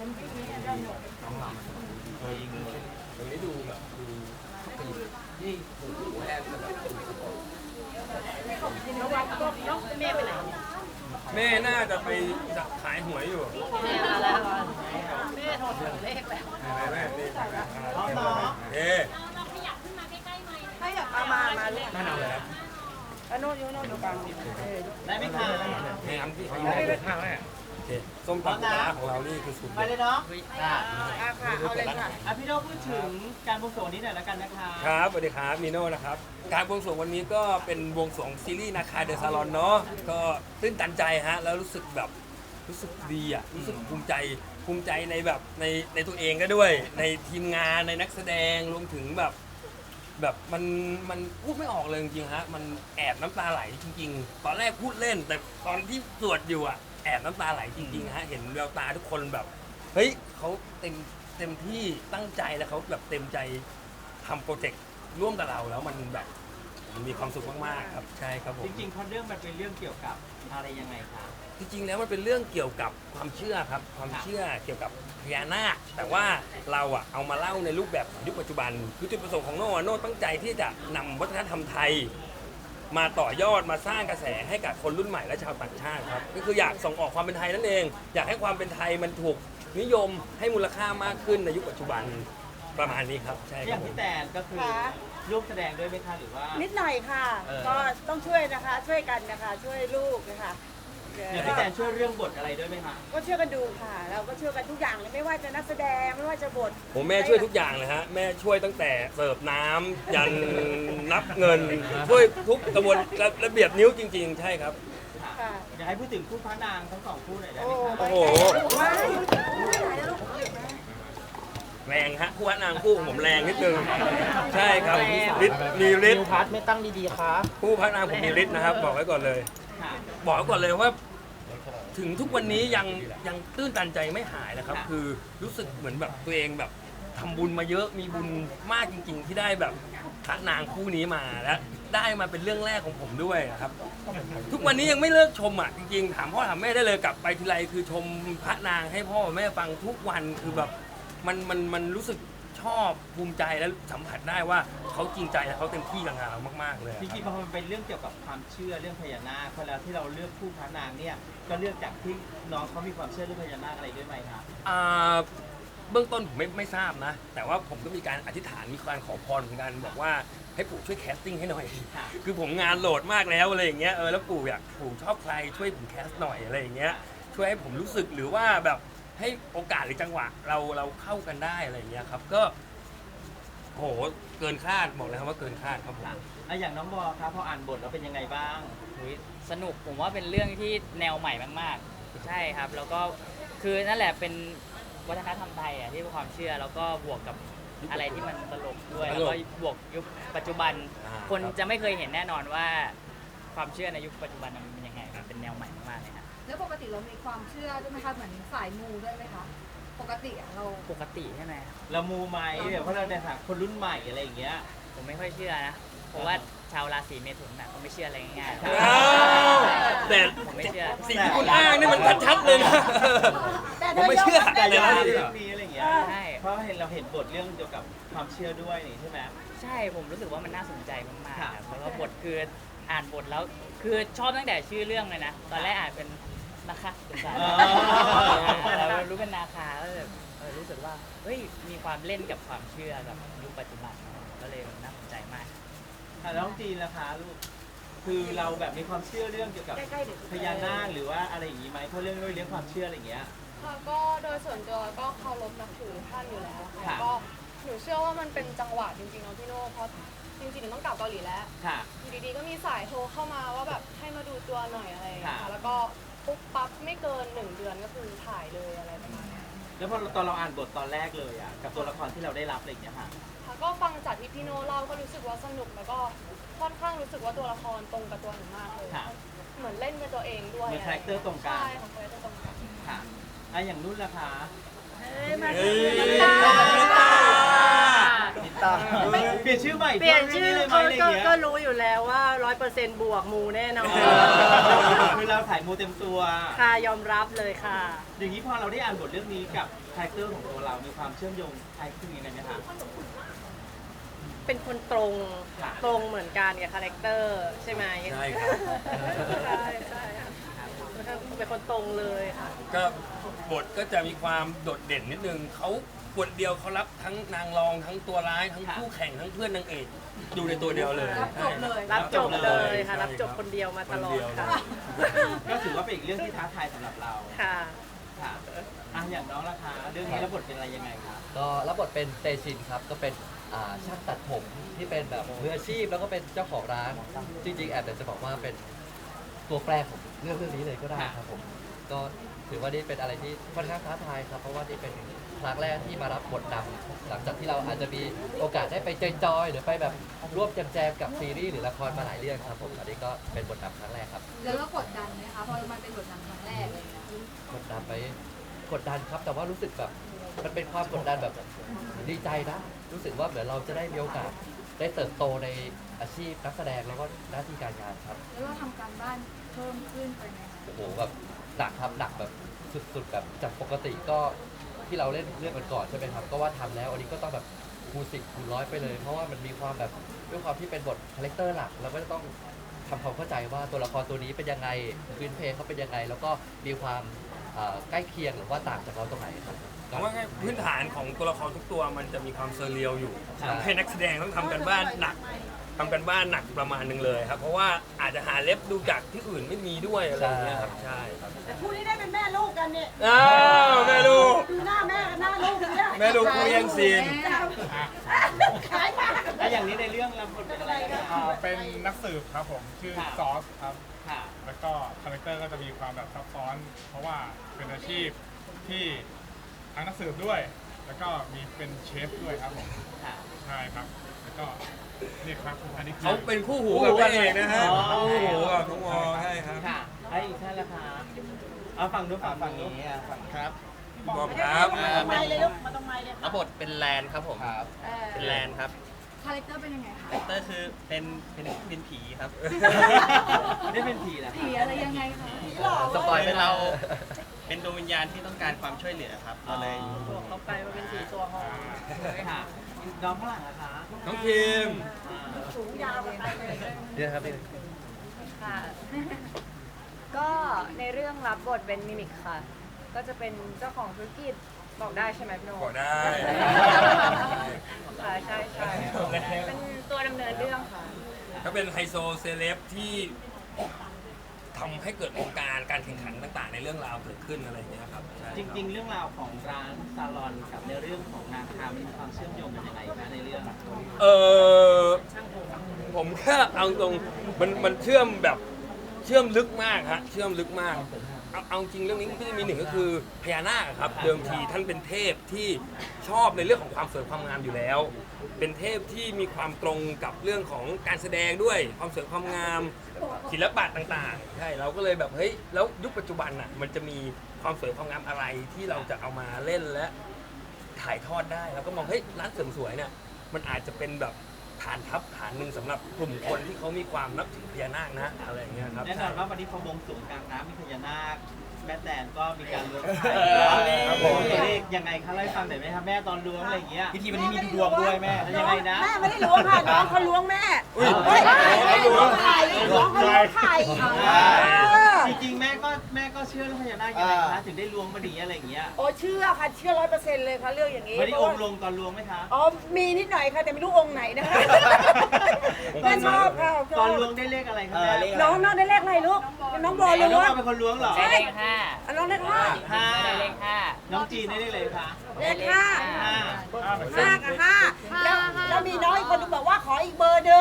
เออยิงตรงนี้ดูแบบดูนี่หูหูแห้งแบบแม่น่าจะไปจะขายหวยอยู่แม่มาแล้วแม่โทรถึงเลขแล้วแม่แม่นี่เอ๊ะเอามามาลูกน่าเอาเลยครับแล้วโน่นอยู่โน่นอยู่กลางเออได้ไหมคะแม่อันที่เขาอยู่ข้างแม่ เคส้มตำปลาร้าของเรานี่คือสุดไปเด็เลด ยเนาะอะอะค่ะเอาเลยค่ะ อะพี่โดพูดถึงการบวงสรวงนี้หน่อยแล้วกันนะคะครับสวัสดีครับมีโน่นะครับ การบวงสรวงวันนี้ก็เป็นบวงสรวงซีรีส์นาคาเดอะซาลอนเนาะก็ตื้นตันใจฮะ แล้วรู้สึกแบบรู้สึกดีอะ รู้สึกภูมิใจภูมิใจในแบบในในตัวเองก็ด้วย ในทีมงานในนักแสดงรวมถึงแบบ แบบมันมันพูดไม่ออกเลยจริงๆฮะ มันแอบน้ำตาไหลจริง ๆ ตอนแรกพูดเล่น แต่ตอนที่สวดอยู่อะ แอบน้ำตาไหลจริงๆฮะเห็นแววตาทุกคนแบบ เฮ้ยเขาเต็มเต็มที่ตั้งใจแล้วเขาแบบเต็มใจทำโปรเจกต์ร่วมกับเราแล้วมันแบบมันมีความสุขมากๆครับใช่ครับผม จริงๆเพราะเรื่องมันเป็นเรื่องเกี่ยวกับอะไรยังไงคะ จริงๆแล้วมันเป็นเรื่องเกี่ยวกับความเชื่อครับ ความเชื่อเกี่ยวกับพญานาคแต่ว่าเราอะเอามาเล่าในรูปแบบของยุคปัจจุบันคือจุดประสงค์ของโน่อะโน่ตั้งใจที่จะนำวัฒนธรรมไทย มาต่อยอดมาสร้างกระแสให้กับคนรุ่นใหม่และชาวต่างชาติครับก็คืออยากส่งออกความเป็นไทยนั่นเอง อยากให้ความเป็นไทยมันถูกนิยมให้มูลค่ามากขึ้นในยุคปัจจุบันประมาณนี้ครับใช่อครัย่าบงผมพี่แตนก็คือค่ะ ร่วมแสดงด้วยไหมคะหรือว่า นิดหน่อยค่ะ เออ ก็ต้องช่วยนะคะ ช่วยกันนะคะ ช่วยลูกนะคะเดี๋ยว อย่างพี่แตนช่วยเรื่องบทอะไรด้วยไหมคะก็ช่วยกันดูค่ะ เราก็ช่วยกันทุกอย่างเลยไม่ว่าจะนักแสดงไม่ว่าจะบทผมแม่ช่วยทุกอย่างเลยฮะแม่ช่วยตั้งแต่เสิร์ฟน้ำยันนับเงิน ช่วยทุกกระบวนระระเบียบนิ้วจริง ๆ ใช่ครับ ค่ะอยากให้พูดถึงคู่พระนางทั้งสองคู่หน่อยได้โอ้ไหมคะโอ้โห ว้ายแรงฮะคู่พระนางคู่ของผมแรงนิดนึงใช่ครับฤทธิ์มีฤทธิ์พัดไม่ตั้งดีๆครับคู่พระนางผมมีฤทธิ์นะครับ บอกไว้ก่อนเลย ค่ะบอกไว้ก่อนเลยว่า ถึงทุกวันนี้ยังยังตื้นตันใจไม่หายนะครับค่ะคือรู้สึกเหมือนแบบตัวเองแบบทำบุญมาเยอะมีบุญมากจริง ๆ ที่ได้แบบพระนางคู่นี้มาและได้มาเป็นเรื่องแรกของผมด้วยนะครับ ทุกวันนี้ยังไม่เลิกชมอะจริงๆถามพ่อถามแม่ได้เลยกลับไปทีไรคือชมพระนางให้พ่อแม่ฟังทุกวันคือแบบมันมันมันรู้สึก ชอบภูมิใจและสัมผัสได้ว่าเขาจริงใจและเขาเต็มที่กับงานเรามากๆเลยอะจครับริงๆพอมันเป็นเรื่องเกี่ยวกับความเชื่อเรื่องพญานาคเวลาที่เราเลือกคู่พระนางเนี่ยก็เลือกจากที่น้องเขามีความเชื่อเรื่องพญานาคอะไรด้วยไหมคะอ่าเบื้องต้นผมไม่ไม่ทราบนะ แต่ว่าผมก็มีการอธิษฐานมีการขอพรเหมือนกันบอกว่าให้ปู่ช่วยแคสติ้งให้หน่อย ค่ะ คือผมงานโหลดมากแล้วอะไรอย่างเงี้ยเออแล้วปู่อยากปู่ชอบใครช่วยผมแคสหน่อยอะไรอย่างเงี้ยช่วยให้ผมรู้สึกหรือว่าแบบ ให้โอกาสหรือจังหวะ เราเราเข้ากันได้อะไรอย่างเงี้ยครับก็โหเกินคาดบอกเลยครับว่าเกินคาดครับผมค่ะอะอย่างน้องบอครับพออ่านบทแล้วเป็นยังไงบ้าง อุ๊ยสนุกผมว่าเป็นเรื่องที่แนวใหม่มากๆ ใช่ครับ แล้วก็คือนั่นแหละเป็นวัฒนธรรมไทยอะที่เป็นความเชื่อแล้วก็บวกกับอะไรที่มันตลกด้วยตลกแล้วก็บวกยุคปัจจุบัน อ่าคนครับ จะไม่เคยเห็นแน่นอนว่าความเชื่อในยุคปัจจุบันมันเป็นยังไงมั เรามีความเชื่อด้วยไหมคะเหมือนสายมูด้วยไหมคะปกติอะเรา ปกติใช่ไหมครับเรามูไหมแบบเพราะเราในฐานะคนรุ่นใหม่อะไรอย่างเงี้ย ผมไม่ค่อยเชื่อนะเพราะว่าชาวราศีเมถุนน่ะเขาไม่เชื่ออะไรง่ายๆอ้าวแต่ ผมไม่เชื่อสิ่งที่คุณอ้างนี่มันชัดๆเลยนะ ผมไม่เชื่อ แต่แต่เรื่ละองนี้อะไรอย่างเงี้ย ใช่เพราะเห็นเราเห็นบทเรื่องเกี่ยวกับความเชื่อด้วยนี่ใช่ไหม ใช่ผมรู้สึกว่ามันน่าสนใจมากๆค่ะครับแล้วก็บทคืออ่านบทแล้วคือชอบตั้งแต่ชื่อเรื่องเลยนะตอนแรกอ่านเป็น นะคะเป็นสารแล้วรู้เป็นนาคาก็เลยเออรู้สึกว่าเฮ้ยมีความเล่นกับความเชื่อกับยุคปัจจุบันก็เลยน่าสนใจมาก อะแล้วน้องจีนล่ะคะลูก คือเราแบบมีความเชื่อเรื่องเกี่ยวกับใกล้ๆเดี๋ยวพญานาคหรือว่าอะไรอย่างงี้ไหมเพราะเรื่องด้วยเรื่องความเชื่ออะไรอย่างเงี้ย ค่ะก็โดยส่วนตัวก็เคารพนับถือท่านอยู่แล้วค่ะค่ะ ก็หนูเชื่อว่ามันเป็นจังหวะจริงๆเนาะพี่โน่เพราะจริงๆหนูต้องกลับเกาหลีแล้วค่ะ อยู่ดีๆก็มีสายโทรเข้ามาว่าแบบให้มาดูตัวหน่อยอะไรอย่างเงี้ยค่ะค่ะ แล้วก็ ปุ๊บปั๊บไม่เกินหนึ่งเดือนก็คือถ่ายเลยอะไรประมาณเนี้ยแล้วพอตอนเราอ่านบทตอนแรกเลยอะกับตัวละครที่เราได้รับอะไรอย่างเงี้ยค่ะ ค่ะก็ฟังจากที่พี่โน่เล่าก็รู้สึกว่าสนุกแล้วก็ค่อนข้างรู้สึกว่าตัวละครตรงกับตัวหนูมากเลยค่ะเหมือนเล่นเป็นตัวเองด้วยเหมือนคาแรคเตอร์ตรงกัน ใช่ค่ะคาแรคเตอร์ตรงกัน ค่ะอะอย่างนุ่นล่ะคะเอ้ยมาเฮ้ยน้ำตา นิดต่อเปลี่ยนชื่อใหม่เปลี่ยนชื่อเลยไหมก็อะไรอก็ย่างเงี้ย ก็รู้อยู่แล้วว่าร้อยเปอร์เซ็นต์บวกมูแน่นอน คือเราถ่ายมูเต็มตัว ค่ะยอมรับเลยค่ะ อย่างนี้พอเราได้อ่านบทเรื่องนี้กับคาแรคเตอร์ของตัวเรา มีความเชื่อมโยงคล้ายคลึงยังไงไหมคะ เป็นคนตรงค่ะ ตรงเหมือนกันกับคาแรคเตอร์ ใช่ไหมใช่ครับ ใช่ใช่ค่ะเป็นคนตรงเลยค่ะ ก็บทก็จะมีความโดดเด่นนิดนึงเขา บทเดียวเขารับทั้งนางรองทั้งตัวร้ายทั้งคู่แข่งทั้งเพื่อนนางเอกอยู่ในตัวเดียวเลย รับจบเลย รับจบเลยค่ะใช่รับจบคนเดียวมาตลอดค่ะ ก็ถือว่าเป็นอีกเรื่องที่ท้าทายสำหรับเรา ค่ะ ค่ะอะอย่างน้องราคาเรื่องนี้รับบทเป็นอะไรยังไงคะก็รับบทเป็นเตชินครับก็เป็นอ่าช่างตัดผมที่เป็นแบบมืออาชีพแล้วก็เป็นเจ้าของร้าน จริงๆแอบแต่จะบอกว่าเป็นตัวแปรของเรื่องเรื่องนี้เลยก็ได้ครับผม ก็ถือว่านี่เป็นอะไรที่ค่อนข้างท้าทายครับเพราะว่านี่เป็น ครั้งแรกที่มารับบทนำหลังจากที่เราอาจจะมีโอกาสได้ไปจอยๆหรือไปแบบร่วมแจมๆกับซีรีส์หรือละครมาหลายเรื่องครับผมอันนี้ก็เป็นบทนำครั้งแรกครับแล้วก็กดดันไหมคะเพราะมันเป็นบทนำครั้งแรกเลยนะกดดันไหมกดดันครับ แต่ว่ารู้สึกแบบมันเป็นความกดดันแบบดีใจนะ รู้สึกว่าเหมือนเราจะได้มีโอกาสได้เติบโตในอาชีพนักแสดงแล้วก็หน้าที่การงานครับ แล้วเราทำการบ้านเพิ่มขึ้นไปไหมคะโอ้โหแบบหนักครับหนักแบบสุดๆแบบจากปกติก็ ที่เราเล่นเรื่องกันก่อนใช่ไหมครับ ก็ว่าทำแล้วอันนี้ก็ต้องแบบคูณสิบคูณร้อยไปเลย เพราะว่ามันมีความแบบด้วยความที่เป็นบทคาแรคเตอร์หลักเราก็จะต้องทำความเข้าใจว่าตัวละครตัวนี้เป็นยังไงพื้นเพเขาเป็นยังไง แล้วก็มีความเอ่อใกล้เคียงหรือว่าต่างจากเราตรงไหนครับแต่ว่าไงพื้นฐานของตัวละครทุกตัวมันจะมีความเซอร์เรียลอยู่ใช่ ทำให้นักแสดงต้องทำกันบ้านหนัก ทำกันบ้านหนักประมาณหนึ่งเลยครับ เพราะว่าอาจจะหาเล็บดูจากที่อื่นไม่มีด้วยอะไรอย่างเงี้ยครับใช่ครับแต่คู่นี้ได้เป็นแม่ลูกกันเนี่ยอ้าวแม่ลูก ดูหน้าแม่กับหน้าลูกเนี่ยแม่ลูกคู่แย่งซีน ขายมาแล้วอย่างนี้ในเรื่องรับบทเป็นอะไรคะอ่าเป็นนักสืบครับผมชื่อค่ะซอสครับ ค่ะ แล้วก็คาแรคเตอร์ก็จะมีความแบบซับซ้อน เพราะว่าเป็นอาชีพที่ทั้งนักสืบด้วย แล้วก็มีเป็นเชฟด้วยครับผมค่ะ ใช่ครับ แล้วก็นี่ครับอันนี้คืเขาเป็นคู่หูกับพระเอกนะฮะอ๋อ คู่หูกับน้องวอใช่ครับค่ะไอ้อีกท่านละคะเอาฝั่งนู้นฝั่งฝั่งนี้อะฝั่งครับ บอมครับมาตรงไม้เลยลูกมาตรงไม้เลยรับบทเป็นแลนครับผม ครับเออเป็นแลนครับคาแรคเตอร์เป็นยังไงคะ คาแรคเตอร์คือเป็นเป็นเป็นผีครับได้เป็นผีแล้วผีอะไรยังไงคะ สปอยเป็ไม่นเรา เราเป็นดวงวิญญาณที่ต้องการความช่วยเหลือครับก็เลยตัวเขาไปมาเป็นสีตัวหอมค่ะน้องข้างหลังนะคะน้องพิมอ่าสูงยาวกันไปเลยเนี่ยครับนี่ค่ะ ก็ในเรื่องรับบทเป็นมิมิกค่ะ ก็จะเป็นเจ้าของธุรกิจบอกได้ใช่ไหมพี่โนบอกได้ค่ะใช่ใช่เป็นตัวดำเนินเรื่องค่ะ ก็เป็นไฮโซเซเลบที่ ทำให้เกิดวงการการแข่งขันต่างๆ ในเรื่องราวเกิดขึ้นอะไรอย่างเงี้ยครับใช่คบ จริง ๆ เรื่องราวของร้านซาลอนกับในเรื่องของนาคามันมีความเชื่อมโยงกันยังไงคะในเรื่องเออผมแค่เอาตรงมันมันเชื่อมแบบเชื่อมลึกมากฮะเชื่อมลึกมากเอาเอาจริงเรื่องนี้ก็จะมีหนึ่งก็คือพญานาคครับ เดิมทีท่านเป็นเทพที่ชอบในเรื่องของความสวยความงามอยู่แล้ว เป็นเทพที่มีความตรงกับเรื่องของการแสดงด้วยความสวยความงามศิลปะต่างๆใช่เราก็เลยแบบเฮ้ยแล้วยุคปัจจุบันน่ะมันจะมีความสวยความงามอะไรที่เราจะเอามาเล่นและถ่ายทอดได้แล้วก็มองเฮ้ยร้านเสริมสวยเนี่ยมันอาจจะเป็นแบบฐานทัพฐานหนึ่งสำหรับกลุ่มคนที่เขามีความนับถือพญานาคนะอะไรอย่างเงี้ยครับ แน่นอนว่าวันนี้พอบวงสรวงกลางน้ำมีพญานาค แม่แตนก็มีการล้วงไข่ครับผมเลขยังไงคะเล่าให้ฟังหน่อยไหมคะแม่ตอนล้วงอะไรอย่างเงี้ย พิธีวันนี้มีดูดวงด้วยแม่แล้วยังไงนะ แม่ไม่ได้ล้วงค่ะน้องเขาล้วงแม่อุ้ยเฮ้ยเขาล้วงไข่ล้วงเขาล้วงไข่จริงๆแม่ก็ แม่ก็เชื่อเรื่องพญานาคยังไงคะถึงได้ล้วงมาดีอะไรอย่างเงี้ยโอ้เชื่อค่ะเชื่อร้อยเปอร์เซ็นต์เลยค่ะเรื่องอย่างนี้ไม่ได้เพอราะงว่าค์ลงตอนล้วงไหมคะอ๋อมีนิดหน่อยค่ะแต่ไม่รู้องค์ไหนนะคะแม่ชอบค่ะชตออนบล้วงได้เลขอะไรคะแม่น้องน้องได้เลขอะไรลูกน้องบอลน้ล้วองงเป็นคนล้วงเหรอได้เลขห้าอะน้องเลขห้าห้าได้เลขห้าน้องจีนได้เลขอะไรคะเลขห้าห้าห้ากับห้าแล้วแล้วมีน้องอีกคนนึงบอกว่าขออีกเบอร์หนึง